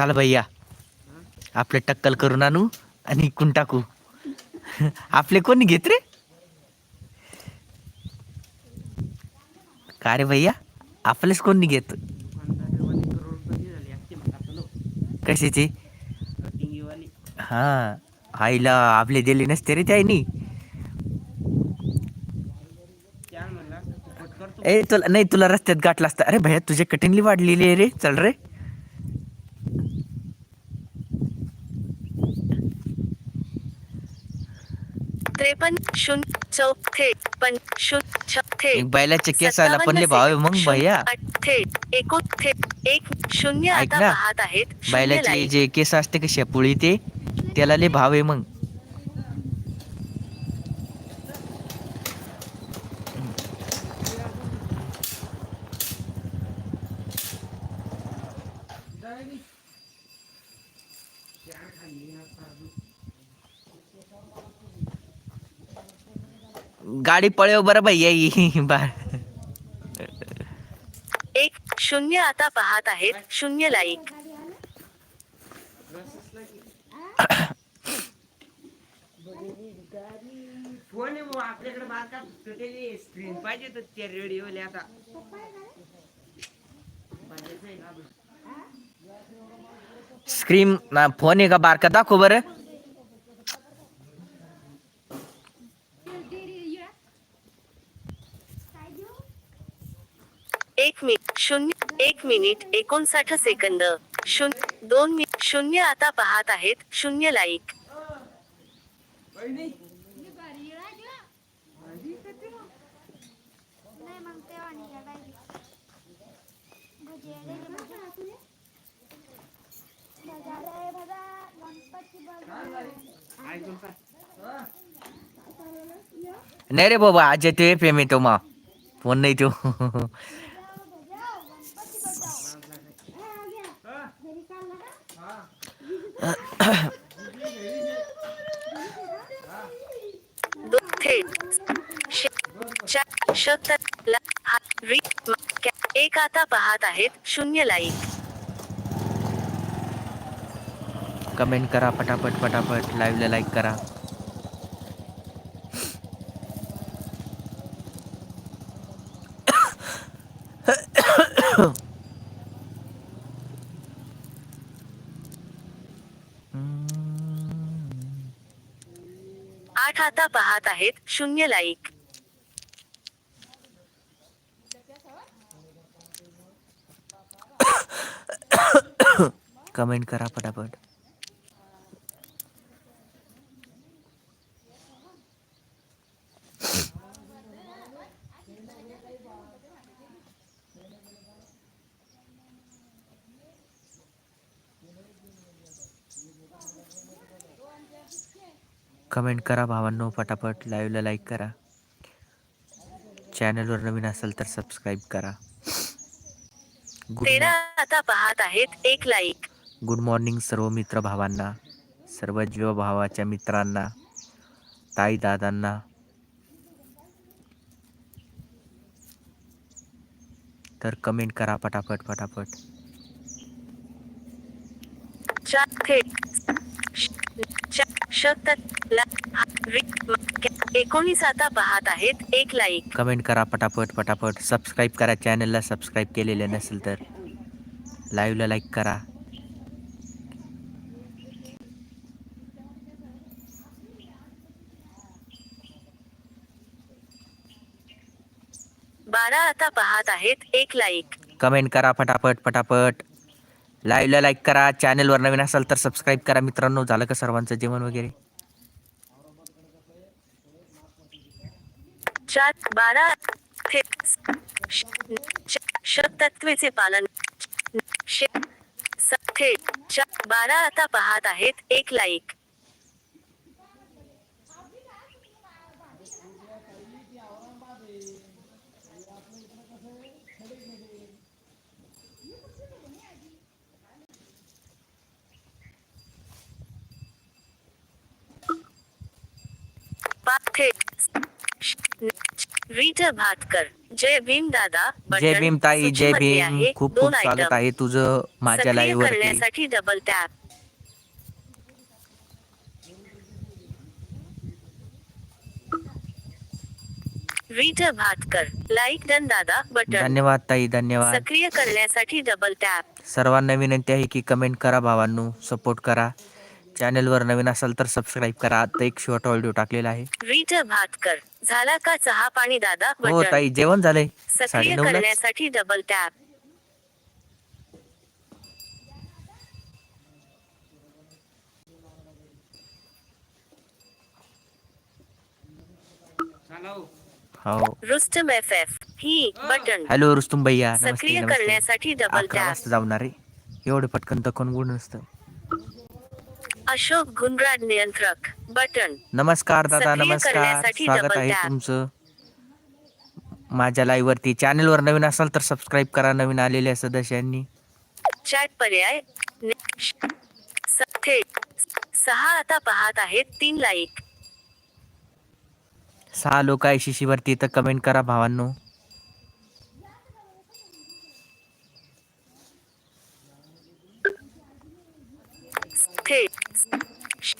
चाल भैया. आपले टक्कल करून आणू आणि इकून टाकू. आपले कोणी घेत रे? का रे भैया? आपलेच कोणी घेत? कशाचे? हा आईला आपले दिले नसते रे त्यानी ए तुला नाही तुला रस्त्यात गाठला असता. अरे भैया तुझे कठीणली वाढलेली आहे रे. चल रे. त्रेपन्न शून्य चौक थेट पण शून्य छ थेट एक बैलाचे केस आला पण लय भाव आहे मग भैया. थेट एकोण थेट एक शून्य ऐक आता ना, पाहत आहेत. शून्य बैलाचे. जे केस असते का शेपुळी ते त्याला लय भाव आहे मग. गाडी पळव बरं भैया ही बार एक शून्य आता पाहत आहेत शून्य लाईक. फोन आहे भाऊ आपल्याकडे बारका तुटेली स्क्रीन पाहिजे तर त्या रेडिओले आता. स्क्रीन ना फोन आहे का बारका? दाखव बरं. एक मिनिट शून्य एक मिनिट एकोणसाठ सेकंद. शून्य दोन मिनिट शून्य आता पाहत आहेत शून्य लाईक. नाही रे बाबा आज येतो पेमेंट मा. फोन नाही तो दो थेट श- चा- शत- ला- हा- री- म- कॅ- एक आता पाहत आहेत शून्य लाईक कमेंट करा पटापट पटापट लाईव्हला लाईक करा आठ आता पाहत आहेत. शून्य लाईक कमेंट करा पटापट. कमेंट करा भावांनो पटापट लाईव्हला लाईक करा. चॅनलवर नवीन असेल तर सबस्क्राईब करा. गुड तेरा आता पाहत आहेत एक लाईक गुड मॉर्निंग सर्व मित्र भावांना सर्व जीव भावाच्या मित्रांना ताई दादांना. तर कमेंट करा पटापट पटापट चार थेट श- कॅ- एकोणीस आता पाहत आहेत. एक लाईक कमेंट करा पटापट पटापट. सबस्क्राईब करा चॅनलला सबस्क्राईब केलेले नसेल तर. लाईव्हला लाईक करा. बारा आता पाहत आहेत. एक लाईक कमेंट करा पटापट पटापट. लाईव्हला लाईक करा चॅनलवर नवीन असाल तर सबस्क्राईब करा मित्रांनो. झालं का सर्वांचं जेवण वगैरे? चार बारा थेट पालन. बारा आता पाहत आहेत. एक लाईक. रीटा भातकर जय भीम दादा जय भीम ताई जय भीम. खूप खूप स्वागत. आहे तुझं माझ्या लाईव्ह करण्यासाठी double tap Reet Bhatkar like done दादा बटन धन्यवाद ताई धन्यवाद. सक्रिय करण्यासाठी डबल टॅप सर्वांना विनंती आहे की कमेंट करा भावांनो सपोर्ट करा. चॅनलवर नवीन असाल तर सबस्क्राईब करा. आता एक शॉर्ट ऑडिओ टाकलेला आहे. रीट भातकर झाला का चहा पाणी दादा हो बटन ताई जेवण झालंय. सक्रिय करण्यासाठी डबल टॅप चला हो. रुस्तम एफ एफ ही बटन. हॅलो रुस्तुम भैया. नमस्ते सक्रिय नमस्ते. करण्यासाठी डबल अकरा टॅप वाजता जाणार रे एवढे पटकन तकून गुण नसतं अशोक गुंडराड नियंत्रक. बटन. नमस्कार दादा सक्रिय नमस्कार. करण्यासाठी स्वागत double आहे tap. तुमचं. माझ्या लाईव्ह वरती चॅनलवर नवीन असाल तर सबस्क्राईब करा नवीन आलेल्या सदस्यांनी. चॅट पर्याय. नि- श- स- थेट सहा आता पाहत आहेत तीन लाईक सहा लोक आहे शिशीवरती तर कमेंट करा भावांनो थेट श-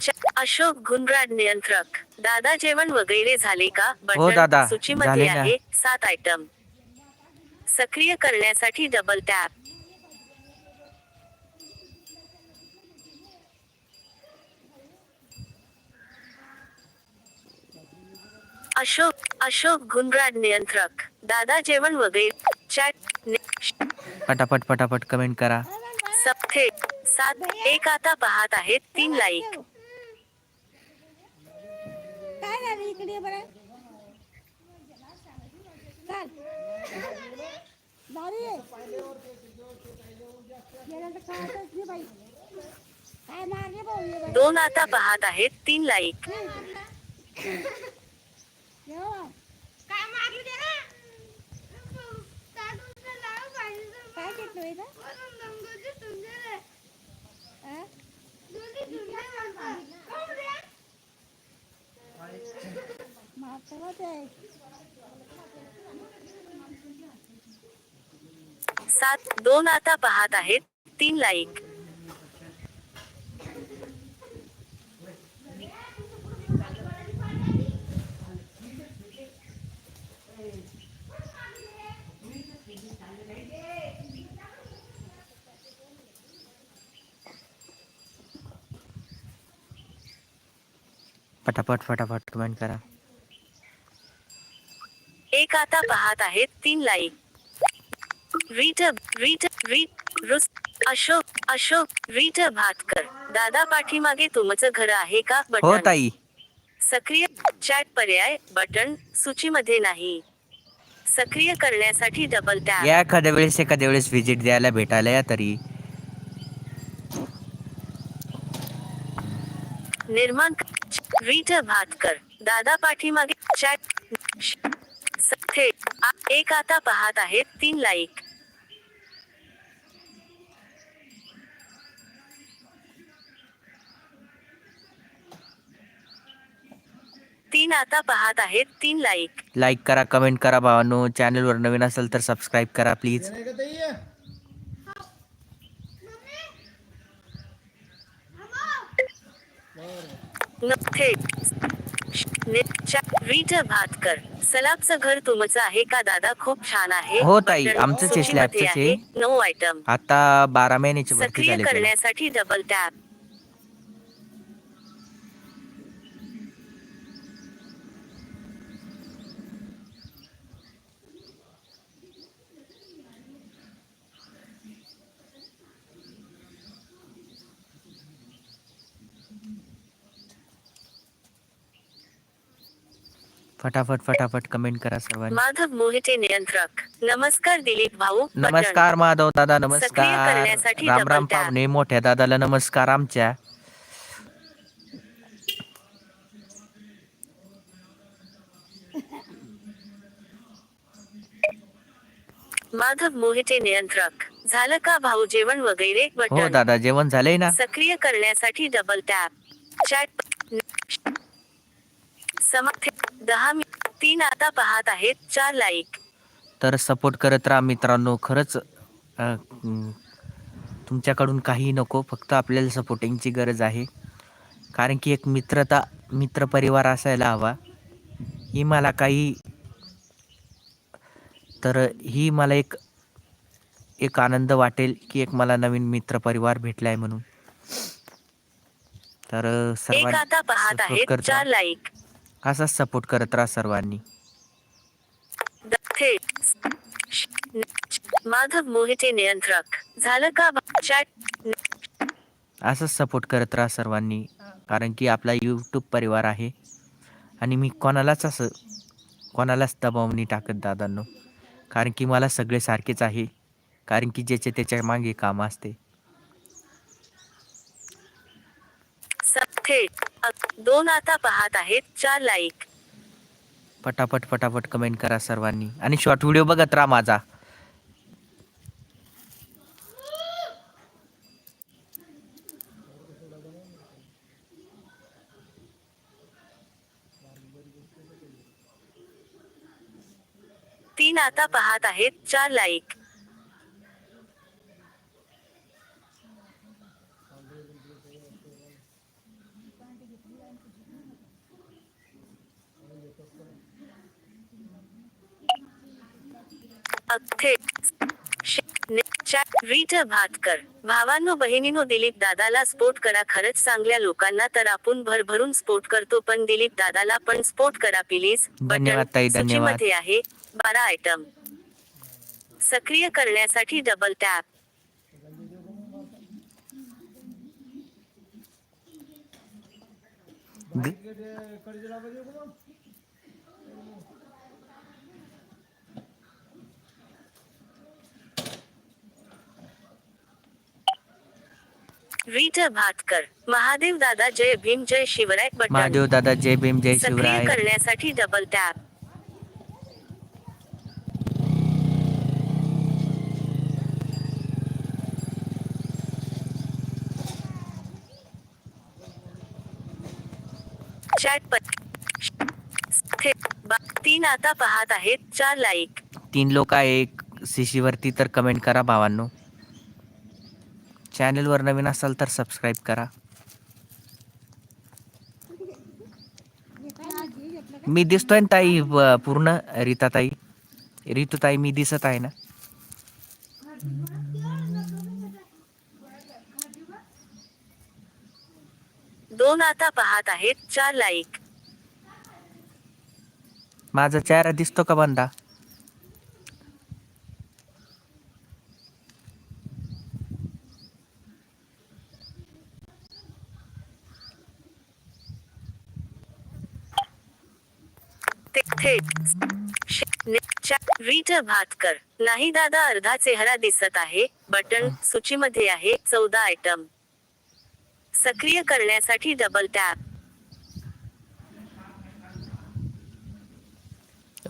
च- अशोक गुंडराड नियंत्रक. दादा जेवण वगैरे झाले का? हो दादा, सूचीमध्ये झाले ना. आहे. सात आयटम सक्रिय करण्यासाठी डबल टॅप अशोक अशोक गुंडराड नियंत्रक. दादा जेवण वगैरे चॅट नि- पटापट पटापट कमेंट करा. सप्थे सात एक आता पाहत आहेत तीन लाईक काय झालं इकडे ये बरं? चाल. भारी आहे कळतच नाही बाई. काय मारले भाऊ ये बाई? दोन आता पाहत आहेत तीन लाईक. काय घेतलं इथं? हा? सात दोन आता पाहत आहेत. तीन लाईक पटापट फटाफट कमेंट करा. एक आता पाहत आहेत तीन लाईक रीट रीट रीट रुस अशोक अशोक रीट भातकर. दादा पाठीमागे तुमचं घर आहे का? हो बटन ताई. सक्रिय चॅट पर्याय बटन सूचीमध्ये नाही. सक्रिय करण्यासाठी डबल टॅप या एखाद्या वेळेस एखाद्या वेळेस व्हिजिट द्यायला भेटायला या तरी. निर्माण रीट भातकर. दादा पाठीमागे चॅट एक आता पाहत आहेत तीन लाईक तीन आता पाहत आहेत तीन लाईक लाईक करा कमेंट करा भावांनो. चॅनलवर नवीन असेल तर सबस्क्राईब करा प्लीज थेट रीट भातकर सलाबचं घर तुमचं आहे का दादा? खूप छान आहे. हो ताई, आमचंच आहे, सूचीमध्ये स्लॅबचंच आहे. नऊ आयटम आता बारा महिन्याची भरती सक्रिय झाली. करण्यासाठी डबल टॅप फटाफट फटाफट कमेंट करा सर्वांनी. माधव मोहिते नियंत्रक. नमस्कार दिलीप भाऊ. नमस्कार माधव दादा सक्रिय नमस्कार. करण्यासाठी राम double राम tap. पाहुणे मोठ्या दादाला नमस्कार आमच्या. माधव मोहिते नियंत्रक. झालं का भाऊ जेवण वगैरे? हो बटन. दादा जेवण झालंय ना? सक्रिय करण्यासाठी डबल टॅप चॅट दहा मि तीन आता पाहत आहेत चार लाईक तर सपोर्ट करत राहा मित्रांनो. खरंच तुमच्याकडून काही नको फक्त आपल्याला सपोर्टिंगची गरज आहे. कारण की एक मित्रता मित्रपरिवार असायला हवा. ही मला काही तर ही मला एक एक आनंद वाटेल की एक मला नवीन मित्रपरिवार भेटला आहे म्हणून. तर सर्वांनी असाच सपोर्ट करत राहा सर्वांनी? माधव मोहिते नियंत्रक. झालं का चॅट असंच सपोर्ट करत राहा सर्वांनी कारण की आपला यूट्यूब परिवार आहे. आणि मी कोणालाच असं कोणालाच दबाव नाही टाकत दादांनो. कारण की मला सगळे सारखेच आहे. कारण की ज्याचे त्याच्यामागे काम असते. दोन आता पाहत आहेत चार लाईक पटापट पटापट कमेंट करा सर्वांनी. आणि शॉर्ट व्हिडिओ बघत राहा माझा. तीन आता पाहत आहेत चार लाईक अख्थे श- ने- रीट भातकर. भावांनो बहिणीनो दिलीप दादाला स्पोर्ट करा. खरंच चांगल्या लोकांना तर आपण भरभरून स्पोर्ट करतो पण दिलीप दादाला पण स्पोर्ट करा प्लीज धन्यवाद ताई, धन्यवाद. सूचीमध्ये आहे. बारा आयटम सक्रिय करण्यासाठी डबल टॅप ग- रीट भातकर महादेव दादा जय भीम जय शिवराय बटन. महादेव दादा जय भीम जय शिवराय. करण्यासाठी डबल टॅप तीन आता पाहत आहेत चार लाईक तीन लोक आहे एक शिशीवरती तर कमेंट करा भावांनो. चॅनलवर नवीन असाल तर सबस्क्राईब करा. मी दिसतोय ना ताई पूर्ण रीता ताई ऋतू ताई मी दिसत आहे ना. दोन आता पाहत आहेत चार लाईक माझा चेहरा दिसतो का बंदा? थेट भातकर नाही दादा अर्धा चेहरा दिसत आहे. बटन सूचीमध्ये आहे. चौदा आयटम सक्रिय करण्यासाठी डबल टॅप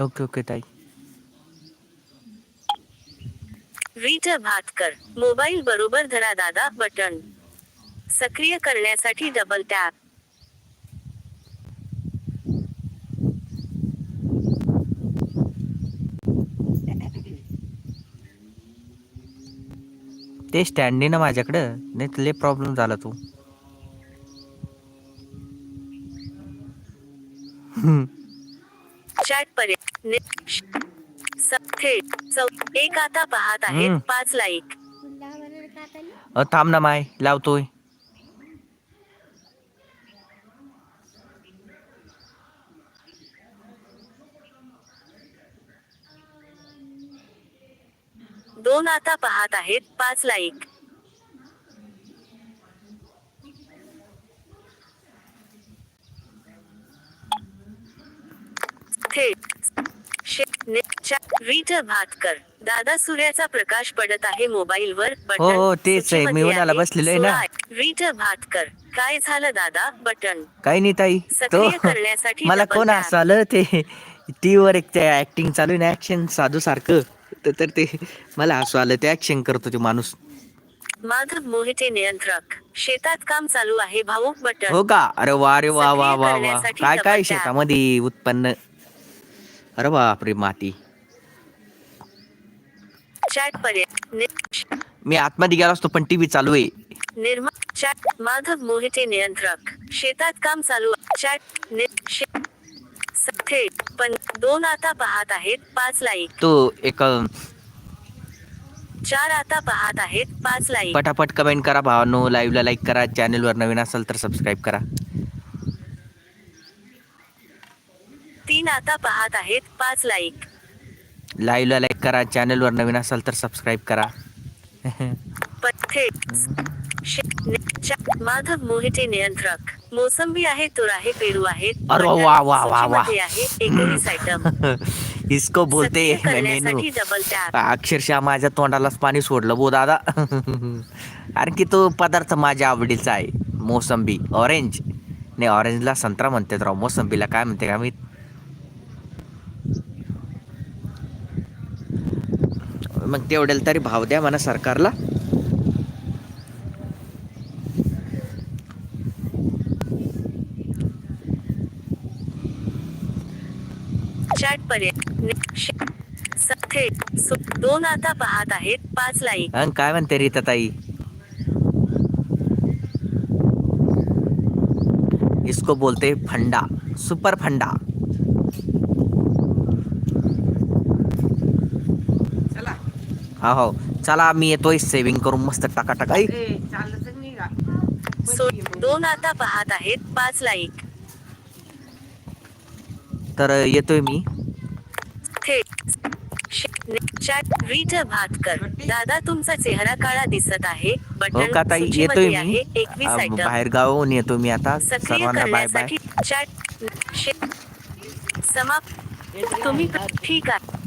ओके ओके ताई. रीट भातकर मोबाईल बरोबर धरा दादा बटन. सक्रिय करण्यासाठी डबल टॅप ते स्टँडी ना माझ्याकडं. नाही तर लय प्रॉब्लेम झाला तू. हम्म. चॅट पर्यंत. एक आता पाहत आहेत. हम्म. पाच लाईक अ थांब ना माय. लावतोय. दोन आता पाहत आहेत पाच लाईक रीट भातकर दादा सूर्याचा प्रकाश पडत आहे मोबाईलवर बटन हो, हो, तेच आहे. मी उन्हाला. बसलेलो आहे ना. भातकर काय झालं दादा बटन काही नाही ताई तो सक्रिय करण्यासाठी मला double कोण tap. असं आलं ते टी वर एक ते ऍक्टिंग चालू आहे ना ऍक्शन साधू सारखं तर तर ते मला हसू आलं ते ऍक्शन करतो ते माणूस. माधव मोहिते नियंत्रक. शेतात काम चालू आहे भाऊक बटन. हो का? अरे वा अरे वा वा वा वा. करण्यासाठी काय काय. शेतामध्ये उत्पन्न? अरे बापरे माती. चॅट पर्याय. नि- मी आतमध्ये गेलो असतो पण टीव्ही चालू आहे. निर्मा चॅट माधव मोहिते नियंत्रक. शेतात काम चालू चॅट नि- शे- स- थेट पण दोन आता पाहत आहेत पाच लाईक तो एक चार आता पाहत आहेत पाच लाईक पटापट कमेंट करा भावांनो लाईव्हला लाईक करा चॅनलवर नवीन असेल तर सबस्क्राईब करा. तीन आता पाहत आहेत पाच लाईक लाईव्हला लाईक करा चॅनलवर नवीन असाल तर सबस्क्राईब करा. थेट माधव मोहिते नियंत्रक. मोसंबी आहे तुर आहे पेरू आहे अरे वा, वा, वा, वा. आहे एकोणीस आयटम इसको बोलते मेनू. अक्षरशः माझ्या तोंडालाच पाणी सोडलं बो दादा. कारण की तो पदार्थ माझ्या आवडीचा आहे मोसंबी. ऑरेंज नाही ऑरेंजला संत्रा म्हणतात राव. मोसंबीला काय म्हणते का मी मग तेवढ्याला तरी भाव द्या म्हणा सरकारला. थेट सु- दोन आता पाहत आहेत पाच लाईक अं, काय म्हणते रीता ताई? इसको बोलते फंडा सुपर फंडा. चला. हा हो. चला मी येतोय सेव्हिंग करून मस्त टाका टाका दोन आता पाहत आहेत पाच लाईक तर येतोय मी. चॅट रीट भातकर दादा तुमचा चेहरा काळा दिसत आहे. हो का ताई? येतोय मी. बाहेर गावाहून येतो मी आता. सर्वांना बाय बाय चॅट समाप्त. तुम्ही ठीक आहे.